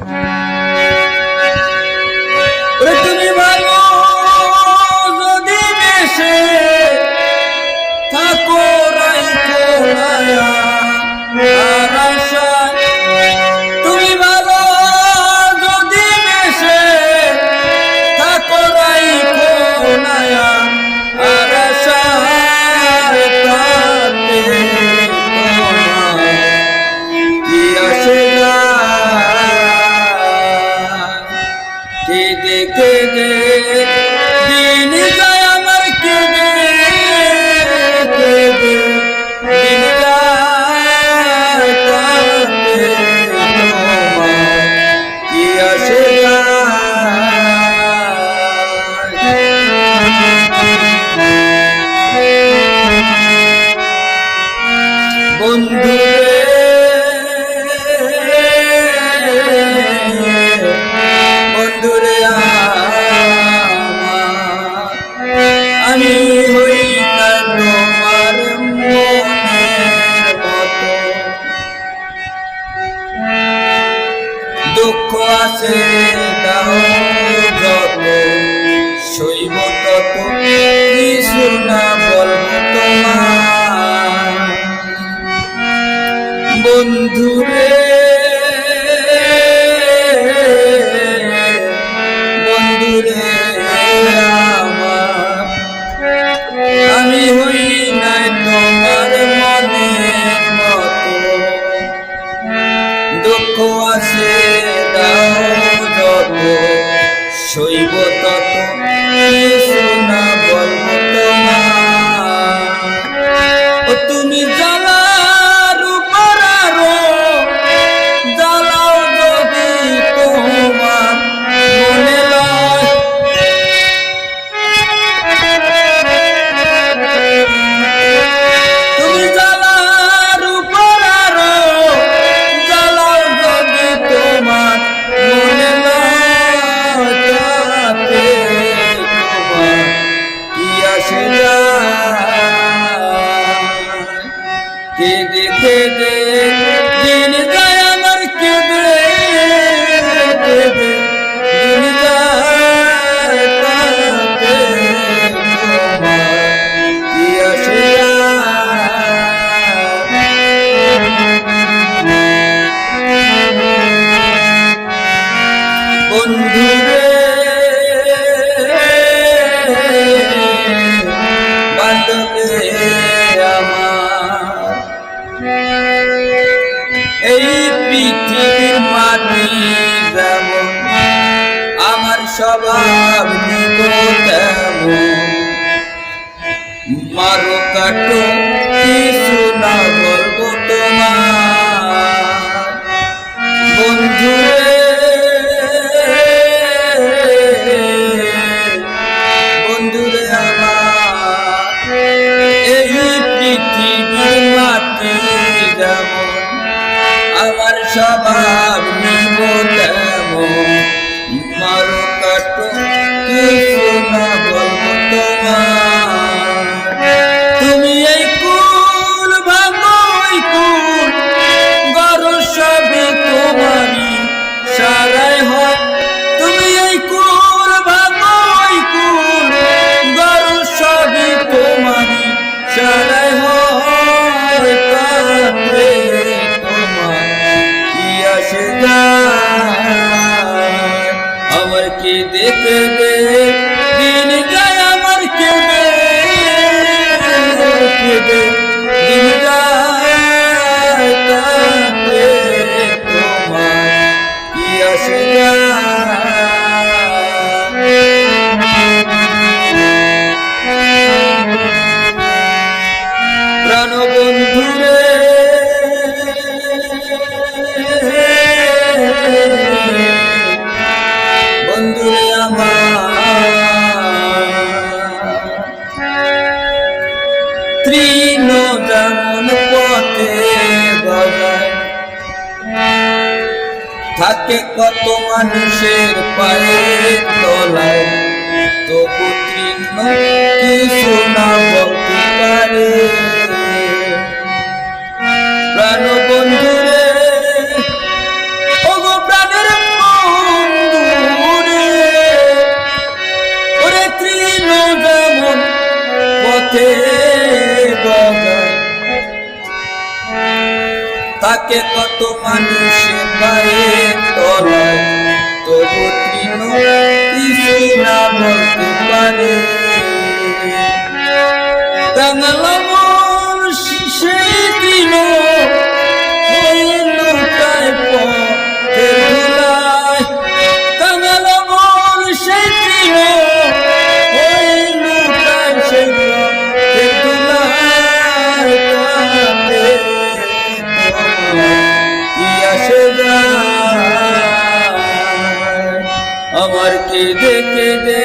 ওরে আছে দাও যত শৈব তত কিছু না বলব তোমার বন্ধুরে কেঁদে কেঁদে দিন যায় আমার কেঁদে কেঁদে দিন যায় পৃথিবীর মাটি আমার স্বভাব তেমন। মারো কাটো কিছু না স্বভাব নিব তেমন। মারো কাটো কিছু না। দেখে দে দিন যায় আমার কে দে কে দে দিন যায় তোমার, কি আসে প্রাণ বন্ধুরে বন্ধুরে তাকে কত মানুষের পায়ের তলায়? তো তৃণ কিছু না বলতে পারে। প্রাণ ওরে তাকে কত মানুষে পায়ে তল তবু তৃণ কিছু না বলতে পারে। আমার কেঁদে কেঁদে